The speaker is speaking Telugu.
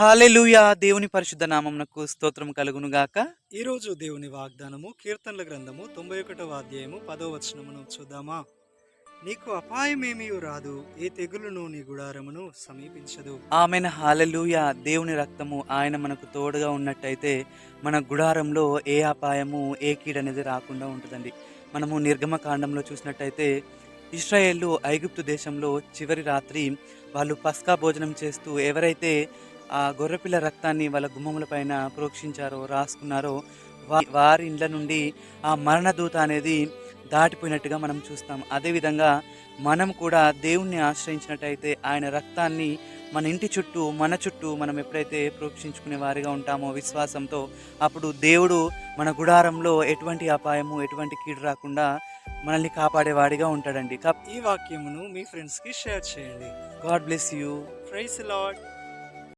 హాలెలూయా. దేవుని పరిశుద్ధ నామమునకు స్తోత్రం కలుగును గాక. ఈరోజు దేవుని వాగ్దానము కీర్తనల గ్రంథము తొంభై ఒకటవ అధ్యాయము పదో వచనమును చూద్దామా? నీకు అపాయమేమీ రాదు ఏ తెగులును నీ గుడారమును సమీపించదు. ఆమెన. హాలెలూయా. దేవుని రక్తము ఆయన మనకు తోడుగా ఉన్నట్టయితే మన గుడారంలో ఏ అపాయము ఏ కీడనేది రాకుండా ఉంటుందండి. మనము నిర్గమ కాండంలో చూసినట్టయితే ఇస్రాయేళ్ళు ఐగుప్తు దేశంలో చివరి రాత్రి వాళ్ళు పస్కా భోజనం చేస్తూ ఎవరైతే ఆ గొర్రెపిల్ల రక్తాన్ని వాళ్ళ గుమ్మముల పైన ప్రోక్షించారో రాసుకున్నారో వారి ఇండ్ల నుండి ఆ మరణదూత అనేది దాటిపోయినట్టుగా మనం చూస్తాం. అదేవిధంగా మనం కూడా దేవుణ్ణి ఆశ్రయించినట్టయితే ఆయన రక్తాన్ని మన ఇంటి చుట్టూ మన చుట్టూ మనం ఎప్పుడైతే ప్రోక్షించుకునే వారిగా ఉంటామో విశ్వాసంతో అప్పుడు దేవుడు మన గుడారంలో ఎటువంటి అపాయము ఎటువంటి కీడు రాకుండా మనల్ని కాపాడేవాడిగా ఉంటాడండి. ఈ వాక్యమును మీ ఫ్రెండ్స్కి షేర్ చేయండి. God bless you praise Lord